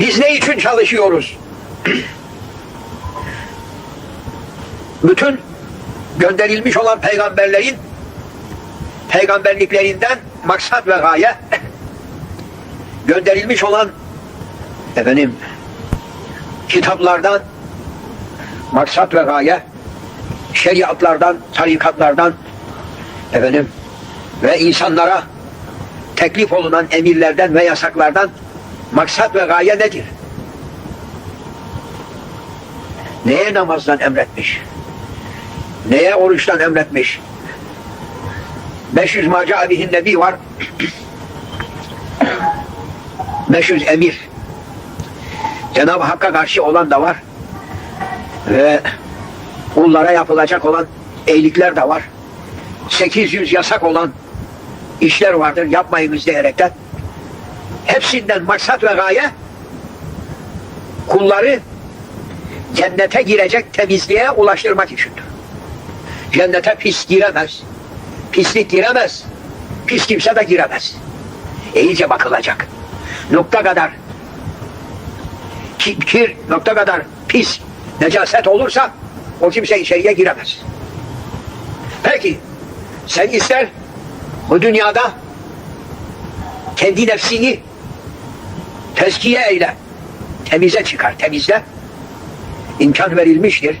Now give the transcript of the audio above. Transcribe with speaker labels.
Speaker 1: Biz ne için çalışıyoruz? Bütün gönderilmiş olan peygamberlerin peygamberliklerinden maksat ve gaye gönderilmiş olan efendim kitaplardan maksat ve gaye şeriatlardan, tarikatlardan efendim ve insanlara teklif olunan emirlerden ve yasaklardan maksat ve gaye nedir? Neye namazdan emretmiş? Neye oruçtan emretmiş? 500 maca bihin nebi var. 500 emir. Cenab-ı Hakk'a karşı olan da var. Ve kullara yapılacak olan iyilikler de var. 800 yasak olan işler vardır yapmayınız diyerekten. Hepsinden maksat ve gaye kulları cennete girecek temizliğe ulaştırmak içindir. Cennete pis giremez. Pislik giremez. Pis kimse de giremez. İyice bakılacak. Nokta kadar ki- kir, nokta kadar pis, necaset olursa o kimse içeriye giremez. Peki sen ister bu dünyada kendi nefsini tezkiye eyle. Temize çıkar, temizle. İmkan verilmiştir.